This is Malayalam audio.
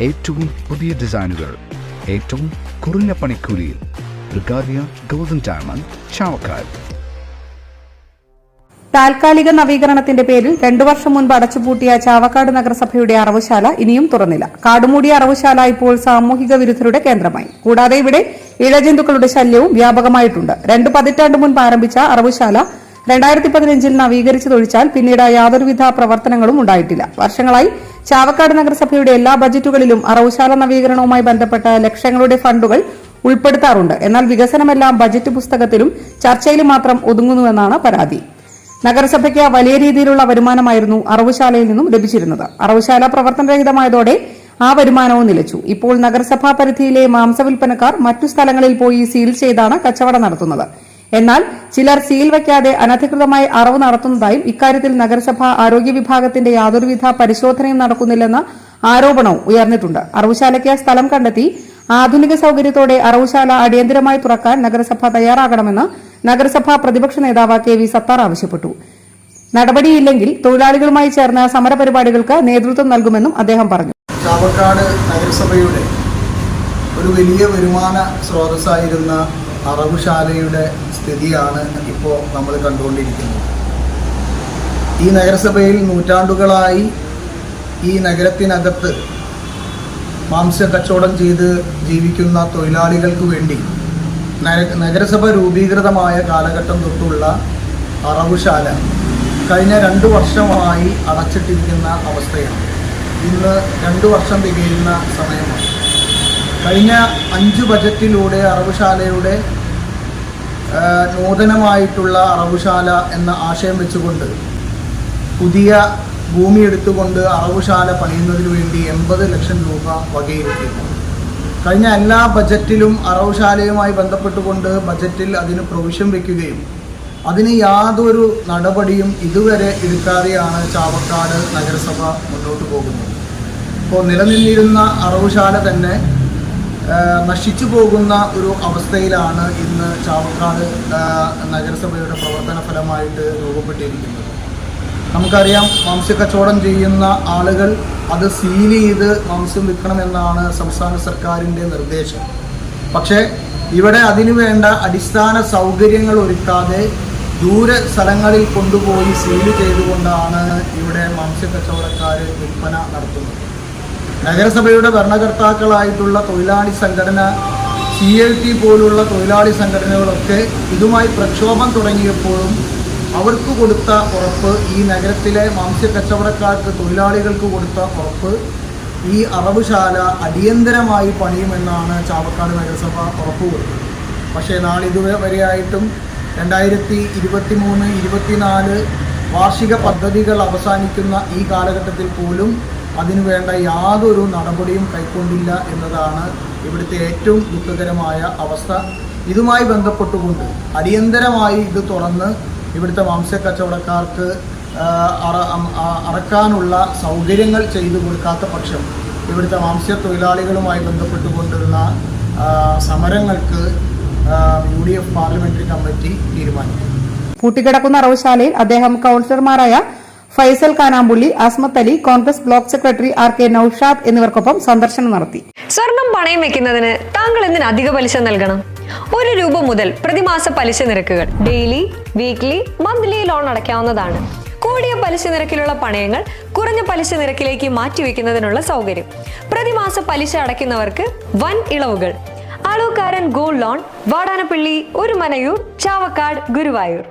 ഏറ്റവും പുതിയ ഡിസൈനുകൾ ഏറ്റവും കുറഞ്ഞ പണിക്കൂലിയിൽ. ബ്രിഗാദിയ ഗോൾഡൻ ഡയമണ്ട് ചാവക്കാട്. താൽക്കാലിക നവീകരണത്തിന്റെ പേരിൽ രണ്ടു വർഷം മുൻപ് അടച്ചുപൂട്ടിയ ചാവക്കാട് നഗരസഭയുടെ അറവുശാല ഇനിയും തുറന്നില്ല. കാടുമൂടിയ അറവുശാല ഇപ്പോൾ സാമൂഹിക വിരുദ്ധരുടെ കേന്ദ്രമായി. കൂടാതെ ഇവിടെ ഇഴജന്തുക്കളുടെ ശല്യവും വ്യാപകമായിട്ടുണ്ട്. രണ്ടു പതിറ്റാണ്ട് മുൻപ് ആരംഭിച്ച അറവുശാല രണ്ടായിരത്തി പതിനഞ്ചിൽ നവീകരിച്ചതൊഴിച്ചാൽ പിന്നീട് യാതൊരുവിധ പ്രവർത്തനങ്ങളും ഉണ്ടായിട്ടില്ല. വർഷങ്ങളായി ചാവക്കാട് നഗരസഭയുടെ എല്ലാ ബജറ്റുകളിലും അറവുശാല നവീകരണവുമായി ബന്ധപ്പെട്ട ലക്ഷങ്ങളുടെ ഫണ്ടുകൾ ഉൾപ്പെടുത്താറുണ്ട്. എന്നാൽ വികസനമെല്ലാം ബജറ്റ് പുസ്തകത്തിലും ചർച്ചയിലും മാത്രം ഒതുങ്ങുന്നുവെന്നാണ് പരാതി. നഗരസഭയ്ക്ക് വലിയ രീതിയിലുള്ള വരുമാനമായിരുന്നു അറവുശാലയിൽ നിന്നും ലഭിച്ചിരുന്നത്. അറവുശാല പ്രവർത്തനരഹിതമായതോടെ ആ വരുമാനവും നിലച്ചു. ഇപ്പോൾ നഗരസഭാ പരിധിയിലെ മാംസവിൽപ്പനക്കാർ മറ്റു സ്ഥലങ്ങളിൽ പോയി സീൽ ചെയ്താണ് കച്ചവടം നടത്തുന്നത്. എന്നാൽ ചിലർ സീൽ വയ്ക്കാതെ അനധികൃതമായി അറവ് നടത്തുന്നതായും ഇക്കാര്യത്തിൽ നഗരസഭ ആരോഗ്യ വിഭാഗത്തിന്റെ യാതൊരുവിധ പരിശോധനയും നടക്കുന്നില്ലെന്ന ആരോപണവും ഉയർന്നിട്ടുണ്ട്. അറവുശാലയ്ക്ക് സ്ഥലം കണ്ടെത്തി ആധുനിക സൌകര്യത്തോടെ അറവുശാല അടിയന്തരമായി തുറക്കാൻ നഗരസഭ തയ്യാറാകണമെന്ന് നഗരസഭാ പ്രതിപക്ഷ നേതാവ് കെ വി സത്താർ ആവശ്യപ്പെട്ടു. നടപടിയില്ലെങ്കിൽ തൊഴിലാളികളുമായി ചേർന്ന സമരപരിപാടികൾക്ക് നേതൃത്വം നൽകുമെന്നും അദ്ദേഹം പറഞ്ഞു. ചാവക്കാട് നഗരസഭയുടെ ഒരു വലിയ വരുമാന സ്രോതസ്സായിരുന്ന അറവുശാലയുടെ സ്ഥിതിയാണ് ഇപ്പോൾ നമ്മൾ കണ്ടുകൊണ്ടിരിക്കുന്നത്. ഈ നഗരസഭയിൽ നൂറ്റാണ്ടുകളായി ഈ നഗരത്തിനകത്ത് മാംസ കച്ചവടം ചെയ്ത് ജീവിക്കുന്ന തൊഴിലാളികൾക്ക് വേണ്ടി നഗരസഭ രൂപീകൃതമായ കാലഘട്ടം തൊട്ടുള്ള അറവുശാല കഴിഞ്ഞ രണ്ട് വർഷമായി അടച്ചിട്ടിരിക്കുന്ന അവസ്ഥയാണ്. ഇന്ന് രണ്ട് വർഷം തികയുന്ന സമയമാണ്. കഴിഞ്ഞ അഞ്ച് ബജറ്റിലൂടെ അറവുശാലയുടെ നൂതനമായിട്ടുള്ള അറവുശാല എന്ന ആശയം വെച്ചുകൊണ്ട് പുതിയ ഭൂമി എടുത്തുകൊണ്ട് അറവുശാല പണിയുന്നതിന് വേണ്ടി എൺപത് ലക്ഷം രൂപ വകയിരുത്തിയിരുന്നു. കഴിഞ്ഞ എല്ലാ ബജറ്റിലും അറവുശാലയുമായി ബന്ധപ്പെട്ടുകൊണ്ട് ബജറ്റിൽ അതിന് പ്രൊവിഷൻ വയ്ക്കുകയും അതിന് യാതൊരു നടപടിയും ഇതുവരെ എടുക്കാതെയാണ് ചാവക്കാട് നഗരസഭ മുന്നോട്ട് പോകുന്നത്. ഇപ്പോൾ നിലനിന്നിരുന്ന അറവുശാല തന്നെ നശിച്ചു പോകുന്ന ഒരു അവസ്ഥയിലാണ് ഇന്ന് ചാവക്കാട് നഗരസഭയുടെ പ്രവർത്തന ഫലമായിട്ട് രൂപപ്പെട്ടിരിക്കുന്നത്. നമുക്കറിയാം മാംസ്യക്കച്ചവടം ചെയ്യുന്ന ആളുകൾ അത് സീൽ ചെയ്ത് മാംസ്യം വിൽക്കണമെന്നാണ് സംസ്ഥാന സർക്കാരിന്റെ നിർദ്ദേശം. പക്ഷേ ഇവിടെ അതിനു വേണ്ട അടിസ്ഥാന സൗകര്യങ്ങൾ ഒരുക്കാതെ ദൂര സ്ഥലങ്ങളിൽ കൊണ്ടുപോയി സീൽ ചെയ്തുകൊണ്ടാണ് ഇവിടെ മാംസ്യക്കച്ചവടക്കാർ വിൽപ്പന നടത്തുന്നത്. നഗരസഭയുടെ ഭരണകർത്താക്കളായിട്ടുള്ള തൊഴിലാളി സംഘടന സി എൽ ടി പോലുള്ള തൊഴിലാളി സംഘടനകളൊക്കെ ഇതുമായി പ്രക്ഷോഭം തുടങ്ങിയപ്പോഴും അവർക്ക് കൊടുത്ത ഉറപ്പ് ഈ നഗരത്തിലെ മാംസ്യ കച്ചവടക്കാർക്ക് തൊഴിലാളികൾക്ക് കൊടുത്ത ഉറപ്പ് ഈ അറവുശാല അടിയന്തരമായി പണിയുമെന്നാണ് ചാവക്കാട് നഗരസഭ ഉറപ്പ് കൊടുത്തത്. പക്ഷേ നാളിതുവരെയായിട്ടും രണ്ടായിരത്തി ഇരുപത്തി മൂന്ന് ഇരുപത്തിനാല് വാർഷിക പദ്ധതികൾ അവസാനിക്കുന്ന ഈ കാലഘട്ടത്തിൽ പോലും അതിനുവേണ്ട യാതൊരു നടപടിയും കൈക്കൊണ്ടില്ല എന്നതാണ് ഇവിടുത്തെ ഏറ്റവും ദുഃഖകരമായ അവസ്ഥ. ഇതുമായി ബന്ധപ്പെട്ടുകൊണ്ട് അടിയന്തരമായി ഇത് തുറന്ന് ഇവിടുത്തെ മാംസ്യ കച്ചവടക്കാർക്ക് ആ, അറ- അറക്കാനുള്ള സൗകര്യങ്ങൾ ചെയ്തു കൊടുക്കാത്ത പക്ഷം ഇവിടുത്തെ മാംസ്യ തൊഴിലാളികളുമായി ബന്ധപ്പെട്ടുകൊണ്ടുള്ള സമരങ്ങൾക്ക് U D F parliamentary committee തീരുമാനിക്കും. പൂട്ടിക്കിടക്കുന്ന അറവുശാലയിൽ അദ്ദേഹം കൌൺസിലർമാരായ Faisal Kanampulli Asmath Ali Congress block secretary R K Naushad എന്നിവർക്കൊപ്പം സന്ദർശനം നടത്തി. സ്വർണം പണയം വെക്കുന്നതിന് താങ്കൾ എന്തിന് അധിക പലിശ നൽകണം? ഒരു രൂപ മുതൽ പ്രതിമാസ പലിശ നിരക്കുകൾ ഡെയിലി വീക്ക്ലി മന്ത്ലി ലോൺ അടയ്ക്കാവുന്നതാണ്. കൂടിയ പലിശ നിരക്കിലുള്ള പണയങ്ങൾ കുറഞ്ഞ പലിശ നിരക്കിലേക്ക് മാറ്റിവെക്കുന്നതിനുള്ള സൗകര്യം. പ്രതിമാസ പലിശ അടയ്ക്കുന്നവർക്ക് വൻ ഇളവുകൾ. അളവുകാരൻ ഗോൾഡ് ലോൺ വാടാനപ്പള്ളി ഒരു മനയൂർ ചാവക്കാട് ഗുരുവായൂർ.